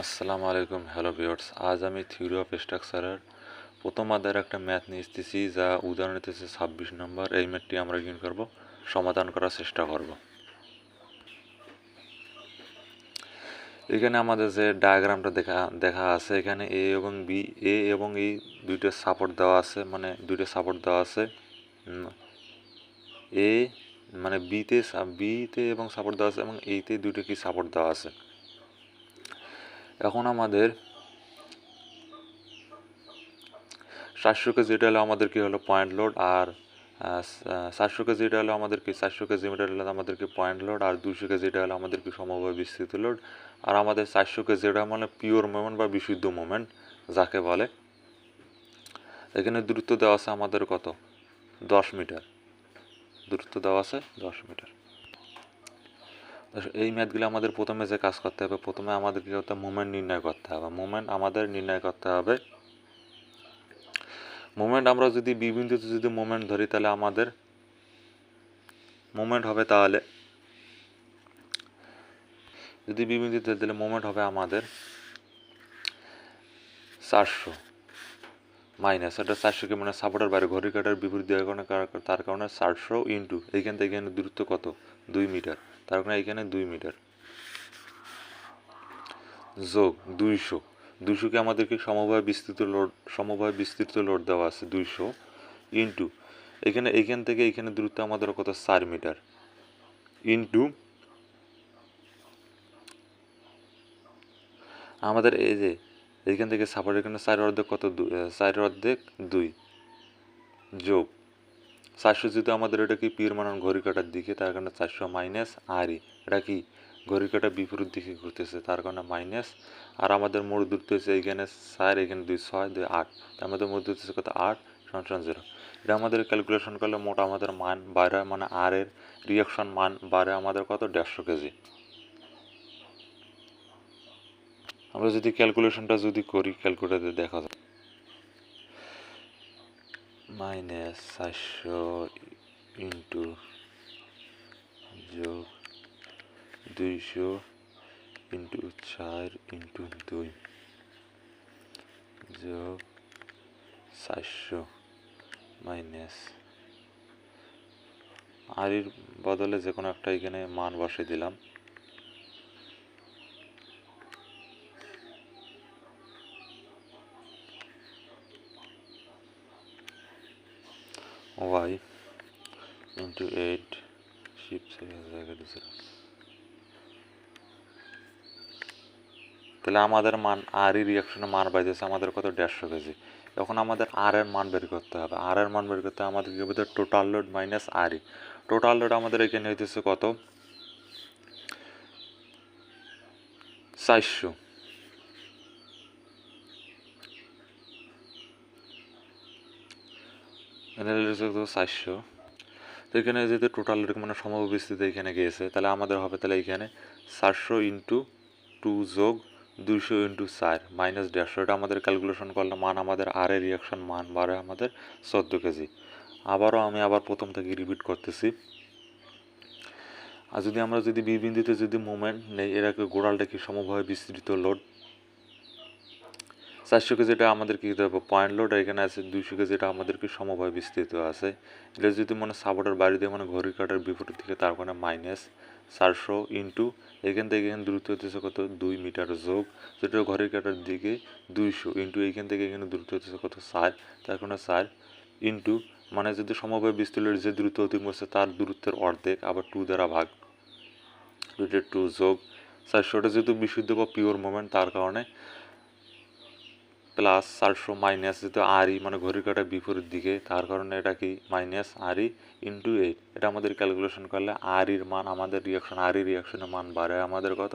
আসসালামু আলাইকুম, hello viewers. আজ আমি থিওরি অফ স্ট্রাকচারের প্রথম অধ্যায়ের একটা ম্যাথ নিয়ে এসেছি, যা উদাহরণ নিতেছে ছাব্বিশ নম্বর। এই ম্যাথটি আমরা কি করব? সমাধান করার চেষ্টা করব। এখানে আমাদের যে ডায়াগ্রামটা দেখা দেখা আছে, এখানে এ এবং বি, এ এবং এই দুইটা সাপোর্ট দেওয়া আছে মানে দুইটা সাপোর্ট দেওয়া আছে। এ মানে বিতে বিতে এবং সাপোর্ট দেওয়া আছে এবং এইতে দুইটা কি সাপোর্ট দেওয়া আছে। এখন আমাদের চারশো কেজি এটা হলো আমাদের কি হলো পয়েন্ট লোড আর চারশো কেজি এটা হলো আমাদের কি চারশো কেজি মিটার হলো আমাদের কি পয়েন্ট লোড আর দুশো কেজি এটা হলো আমাদের কি সমভাবে বিস্তৃত লোড আর আমাদের চারশো কেজি এটা মানে পিওর মোমেন্ট বা বিশুদ্ধ মোমেন্ট যাকে বলে। এখানে দূরত্ব দেওয়া আছে আমাদের কত? দশ মিটার দূরত্ব দেওয়া আছে দশ মিটার এই ম্যাথগুলো আমাদের প্রথমে যে কাজ করতে হবে, প্রথমে আমাদের কী করতে মুভমেন্ট নির্ণয় করতে হবে। মুভমেন্ট আমাদের নির্ণয় করতে হবে। মুভমেন্ট আমরা যদি বিবিন্দুতে যদি মুভমেন্ট ধরি, তাহলে আমাদের মুভমেন্ট হবে তাহলে যদি বিবিন্দুতে তাহলে মুভমেন্ট হবে আমাদের চারশো মাইনাস এটা চারশো কে মানে সাপোর্টার বাইরে ঘড়ি কাটার বিপরীত দেওয়ার কারণে, তার কারণে চারশো ইন্টু এইখান থেকে এখানে দূরত্ব কত? দুই মিটার তার কারণে এইখানে দুই মিটার। যোগ দুইশো। দুইশোকে আমাদেরকে সমভাবে বিস্তৃত লোড সমভাবে বিস্তৃত লোড দেওয়া আছে দুইশো ইন্টু। এখানে এইখান থেকে এইখানে দূরত্ব আমাদের কত? চার মিটার। ইন্টু আমাদের এই যে এইখান থেকে সাপোর্ট এখানে চার অর্ধেক কত? চার অর্ধেক দুই। যোগ চারশো যদি আমাদের এটা কি পীর মানান ঘড়ি কাটার দিকে, তার কারণে চারশো মাইনাস আরই এটা কি? ঘড়ি কাটা বিপরীত দিকে ঘুরতেছে, তার কারণে মাইনাস আর আমাদের মোট দূরত্ব হচ্ছে এইখানে চার এখানে দুই, ছয়, দুই, আট। মধ্যে মোট দূরত্ব হচ্ছে কত? আট, সমান জিরো এটা আমাদের ক্যালকুলেশন করলে মোট আমাদের মান বাইরে মানে আর এর রিয়াকশন মান বাড়ে আমাদের কত? দেড়শো কেজি। আমরা যদি ক্যালকুলেশনটা যদি করি ক্যালকুলেটারে দেখা যায়। মাইনাস চারশো ইন্টু যোগ দুইশো ইন্টু চার ইন্টু দুই যোগ চারশো মাইনাস আরির বদলে যে কোনো একটা এখানে মান বসে দিলাম। Y into 8 shift জায়গা জিরো তাহলে আমাদের মান আর ই রিয়াকশনে মান বাইতেছে আমাদের কত? দেড়শো কেজি। এখন আমাদের আর এর মান বের করতে হবে। আর এর মান বের করতে আমাদের কি হবে total load minus R E total load আমাদের এখানে হইতেছে কত? চারশো। চারশো। তো এখানে যেহেতু টোটাল মানে সমবিস্তৃতি এখানে গিয়েছে, তাহলে আমাদের হবে তাহলে এখানে চারশো ইন্টু টু যোগ দুইশো ইন্টু চার মাইনাস দেড়শো। এটা আমাদের ক্যালকুলেশন করলে মান আমাদের আর এর রিয়াকশন মান বাড়ে আমাদের চোদ্দ কেজি আবারও আমি আবার প্রথম থেকে রিপিট করতেছি। আর যদি আমরা যদি বি বিন্দুতে যদি মুভমেন্ট নেই এরাকে গোড়ালটা কি সমভাবে বিস্তৃত লোড চারশো কেজিটা আমাদের কী দিতে হবে? পয়েন্ট লোড এখানে আছে, দুইশো কেজিটা আমাদের কি সমভাবে বিস্তৃত আছে। এটা যদি মানে সাপোর্টের বাড়ি দিয়ে মানে ঘড়ি কাটার বিপরীত থেকে তার মানে মাইনাস চারশো ইন্টু এখান থেকে এখানে দূরত্ব হতেছে কত? দুই মিটার যোগ। যেটা ঘড়ি কাটার দিকে দুইশো ইন্টু এইখান থেকে এখানে দূরত্ব হতেছে কত? চার। তার কারণে চার ইন্টু মানে যদি সমভাবে বিস্তৃত যে দূরত্ব অতিক্রম করছে, তার দূরত্বের অর্ধেক, আবার টু দ্বারা ভাগ। দুইটা টু যোগ। চারশোটা যেহেতু বিশুদ্ধ বা পিওর মোমেন্ট তার কারণে প্লাস চারশো মাইনাস যেহেতু আরই মানে ঘড়ির কাটা বিপরীত দিকে, তার কারণে এটা কি মাইনাস আরই ইন্টু এইট এটা আমাদের ক্যালকুলেশন করলে আরির মান, আমাদের রিয়াকশন আরই রিয়াকশনের মান বাড়ে আমাদের কত?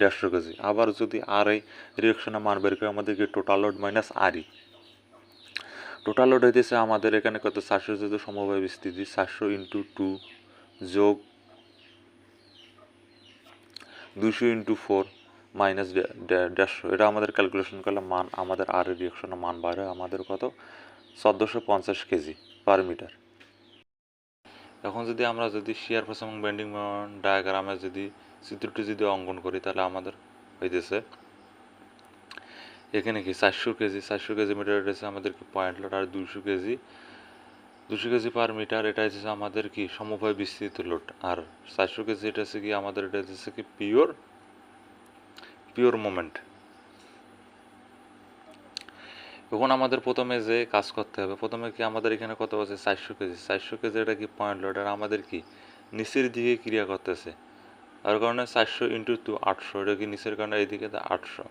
দেড়শো কেজি। আবার যদি আর এই রিয়াকশনের মান বের করে আমাদেরকে total load minus RE? Total load হইতেছে আমাদের এখানে কত? চারশো যেহেতু সমবায় বিস্তৃতি, চারশো ইন্টু টু যোগ দুশো ইন্টু ফোর মাইনাস দেড়শো। এটা আমাদের ক্যালকুলেশন করলে মান, আমাদের আর রিয়াকশনের মান বাড়ে। আমাদের কত? চোদ্দোশো পঞ্চাশ কেজি পার মিটার এখন যদি আমরা যদি শেয়ার ফোর্স এবং বেন্ডিং ডায়াগ্রামে যদি চিত্রটি যদি অঙ্কন করি, তাহলে আমাদের হইতেছে এখানে কি চারশো কেজি? চারশো কেজি মিটার হচ্ছে আমাদের কি পয়েন্ট লোড আর দুশো কেজি। দুশো কেজি পার মিটার এটা হচ্ছে আমাদের কি সমবায় বিস্তৃত লোড আর চারশো কেজি এটা হচ্ছে কি, আমাদের এটা হচ্ছে কি পিওর পিওর মোমেন্ট এখন আমাদের প্রথমে যে কাজ করতে হবে, প্রথমে কি আমাদের এখানে কত আছে? চারশো কেজি। চারশো কেজি এটা কি পয়েন্ট লোড আর আমাদের কি? নিচের দিকে ক্রিয়া করতেছে। তার কারণে চারশো ইন্টু টু আটশো। এটা কি নিচের কারণে? এইদিকে আটশো।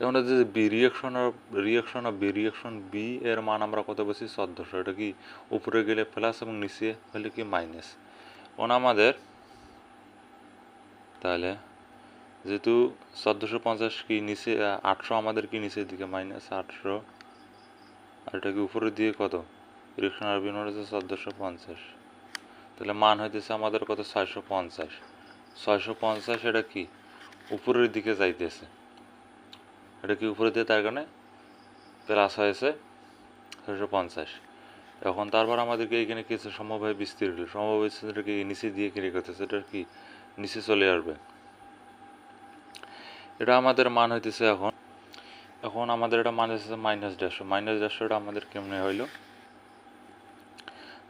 এখন যে B reaction R reaction of B reaction B এর মান আমরা কত বেশি? চোদ্দোশো। এটা কি উপরে গেলে প্লাস এবং নিচে হলে কি মাইনাস এখন আমাদের তাহলে। যেহেতু চোদ্দোশো পঞ্চাশ কি নিচে আটশো আমাদের কি নিচের দিকে? মাইনাস আটশো। আর এটা কি উপরের দিকে কত? রিয়াকশন আর বিনোর হচ্ছে চোদ্দোশো পঞ্চাশ। তাহলে মান হইতেছে আমাদের কত? ছয়শো পঞ্চাশ। ছয়শো পঞ্চাশ এটা কি? উপরের দিকে যাইতেছে। এটা কি উপরে দিয়ে তার কারণে প্লাস হয়েছে ছয়শো পঞ্চাশ। এখন তারপর আমাদেরকে এখানে কিছু সমবায় বিস্তৃত হলো সমবায় বিস্তৃতটাকে নিচে দিয়ে ক্রিয়া করতেছে এটা কি? নিচে চলে আসবে। এটা আমাদের মান হইতেছে এখন। এখন আমাদের এটা মান হচ্ছে মাইনাস দেড়শো। মাইনাস দেড়শোটা আমাদের কেমনে হইল?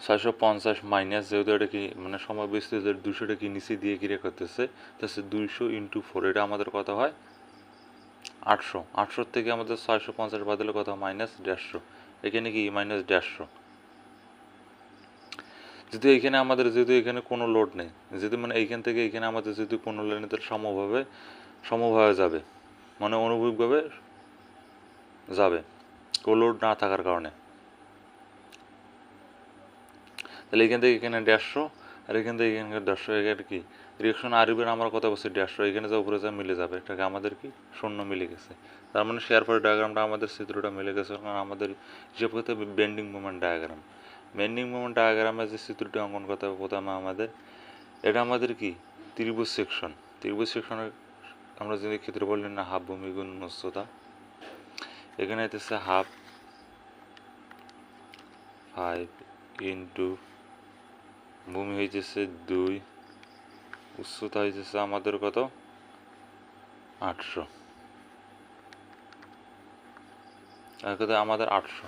ছয়শো পঞ্চাশ মাইনাস যেহেতু এটা কি মানে সময় বিস্তৃত দুশোটা কি নিচে দিয়ে ক্রিয়া করতেছে? তাহলে দুইশো ইন্টু ফোর এটা আমাদের কত হয়? আটশো। আটশোর থেকে আমাদের ছয়শো পঞ্চাশ বাদলে কত মাইনাস দেড়শো। এখানে কি? মাইনাস দেড়শো। যদি এখানে আমাদের যেহেতু এখানে কোনো লোড নেই, যদি মানে এইখান থেকে এখানে আমাদের যদি কোনো লোড নেই তাহলে সমভাবে সমভাবে যাবে মানে অনুভূমিকভাবে যাবে লোড না থাকার কারণে। তাহলে এখান থেকে এখানে দেড়শো, আর এখান থেকে এখানে দেড়শো, এখানে কি? রিয়েকশন আরবের আমার কথা বলছি, দেড়শো, এখানে যা উপরে যা মিলে যাবে, এটাকে আমাদের কি? শূন্য মিলে গেছে। তার মানে শেয়ার ফর ডায়াগ্রামটা আমাদের চিত্রটা মিলে গেছে, কারণ আমাদের হিসেব করতে bending movement diagram bending movement ডায়াগ্রামে যে চিত্রটি অঙ্কন করতে হবে প্রথমে আমাদের এটা আমাদের কি ত্রিভুজ সেকশন ত্রিভুজ সেকশনের আমরা যদি ক্ষেত্রফল নিই না হাফ ভূমি গুণ উচ্চতা এখানে হইতেছে হাফ ফাইভ ইন্টু ভূমি হইতেছে দুই উচ্চতা হইতেছে আমাদের কত আটশো। আমাদের আটশো।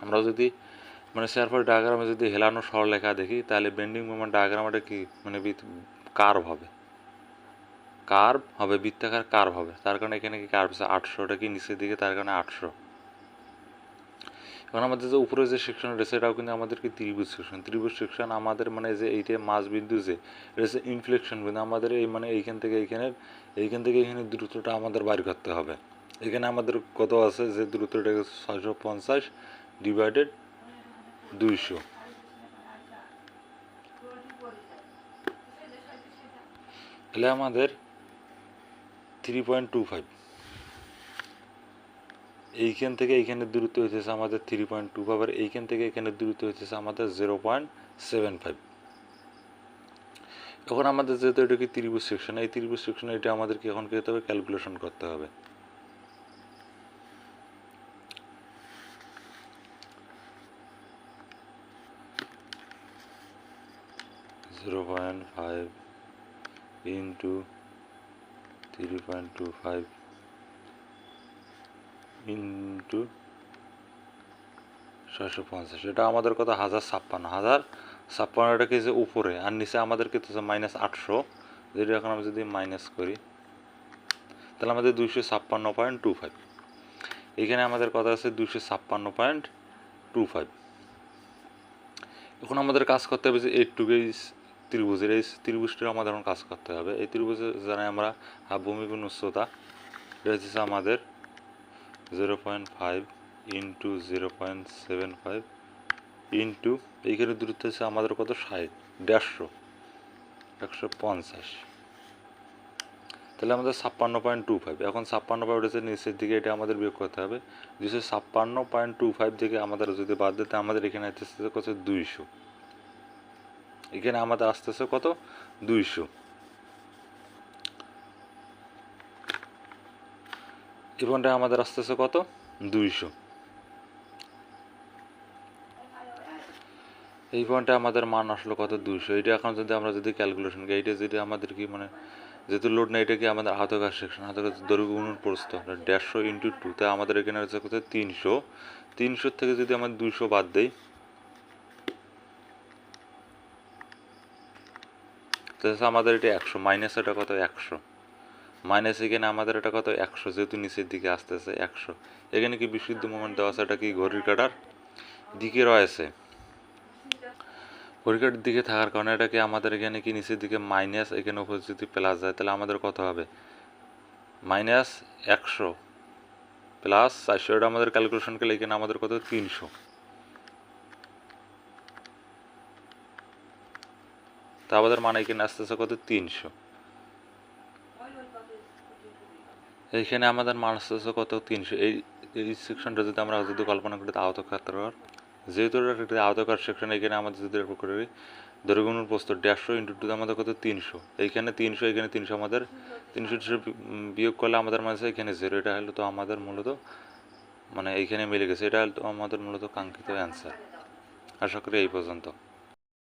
আমরা যদি মানে শেয়ারফল ডায়াগ্রামে যদি হেলানো সরলেখা দেখি, তাহলে বেন্ডিং মুভমেন্ট ডায়াগ্রামটা কি? মানে কার্ভ হবে। কার্ভ হবে, বৃত্তাকার কার্ভ হবে। তার কারণে এখানে কি কার্ভ আছে আটশোটা কি নিচের দিকে? তার কারণে আটশো। এখন আমাদের যে উপরে যে সেকশন রয়েছে, এটাও কিন্তু আমাদের কি ত্রিভুজ সেকশন ত্রিভুজ সেকশন আমাদের মানে যে এইটা মাছ বিন্দু যে হচ্ছে ইনফ্লেকশন বিন্দু আমাদের এই মানে এইখান থেকে এইখানের এইখান থেকে এখানে দ্রুতটা আমাদের বাইর করতে হবে। এখানে আমাদের কত আছে? যে দ্রুতটা ছয়শো পঞ্চাশ ডিভাইডেড দুইশো। তাহলে আমাদের থ্রি পয়েন্ট টু ফাইভ এইখান থেকে এইখানে দূরত্ব হইতেছে আমাদের থ্রি পয়েন্ট টু ফাইভ আর এইখান থেকে এখানে দূরত্ব হইতেছে আমাদের জিরো পয়েন্ট সেভেন ফাইভ এখন আমাদের যেহেতু এটা কি ত্রিভুজ সেকশন এই ত্রিভুজ সেকশনে এটা আমাদেরকে এখন কি হতে হবে? ক্যালকুলেশন করতে হবে zero point five into three point two five into ছয়শো পঞ্চাশ। এটা আমাদের কত হাজার ছাপ্পান্ন। হাজার ছাপ্পান্নটা কি যে উপরে, আর নিচে আমাদের কি মাইনাস আটশো। যেটা এখন আমি যদি মাইনাস করি, তাহলে আমাদের দুইশো ছাপ্পান্ন পয়েন্ট টু ফাইভ এখানে আমাদের কথা আছে দুইশো ছাপ্পান্ন পয়েন্ট টু ফাইভ এখন আমাদের কাজ করতে হবে যে এইট টু গেজ ত্রিভুজের, এই ত্রিভুজটির আমাদের এখন কাজ করতে হবে। এই ত্রিভুজে জানাই আমরা ভূমিগুণ উচ্চতা হচ্ছে আমাদের zero point five into zero point seven five into এইখানে দূরত্ব হচ্ছে আমাদের কত? ষাট, দেড়শো, একশো পঞ্চাশ। তাহলে আমাদের ছাপ্পান্ন পয়েন্ট টু ফাইভ এখন ছাপ্পান্ন পয়েন্ট হচ্ছে নিচের দিকে, এটা আমাদের বিয়োগ করতে হবে। দুশো ছাপ্পান্ন পয়েন্ট টু ফাইভ থেকে আমাদের যদি বাদ দিতে আমাদের এখানে আসতেছে কত? দুইশো। এখানে আমাদের আসতেছে কত? দুইশো। এই পয়েন্টে আমাদের আসতেছে কত? দুইশো। এই পয়েন্টে আমাদের মান আসলো কত? দুইশো। এটা এখন যদি আমরা যদি ক্যালকুলেশন করি, এইটা যদি আমাদের কি মানে যেহেতু লোড নেই, এটা কি আমাদের আহতকার সেকশন আহতকার দৈর্ঘ্য গুণন প্রস্থ। দেড়শো ইন্টু টু তাই আমাদের এখানে হচ্ছে কত? তিনশো। তিনশোর থেকে যদি আমরা দুইশো বাদ দেই তাহলে আমাদের এটা একশো মাইনাস এটা কত? একশো। মাইনাস এখানে আমাদের এটা কত? একশো, যেহেতু নিচের দিকে আসতেছে একশো। এখানে কি বিশুদ্ধ মোমেন্ট দেওয়া আছে? এটা কি ঘড়ির কাটার দিকে রয়েছে। ঘড়ির কাটার দিকে থাকার কারণে এটা কি আমাদের এখানে কি নিচের দিকে মাইনাস এখানে উপর যদি প্লাস যায়, তাহলে আমাদের কত হবে? মাইনাস একশো প্লাস চারশো, এটা আমাদের ক্যালকুলেশন করলে এখানে আমাদের কত? তিনশো। তা আমাদের মানে এখানে আসতেছে কত? তিনশো। এইখানে আমাদের মান আসতেছে কত? তিনশো। এই এই সেকশনটা যদি আমরা যদি কল্পনা করি, তা আওতকার যেহেতু একটা আওতকার সেকশন এখানে আমাদের যদি রেকর্ড করি দৈর্ঘ্য প্রস্তুত দেড়শো ইন্টু টু আমাদের কত? তিনশো। এইখানে তিনশো এখানে তিনশো আমাদের তিনশো বিয়োগ করলে আমাদের মাঝে এখানে জিরো এটা হলো তো আমাদের মূলত মানে এইখানে মিলে গেছে। এটা হলো আমাদের মূলত কাঙ্ক্ষিত অ্যান্সার আশা করি এই পর্যন্ত।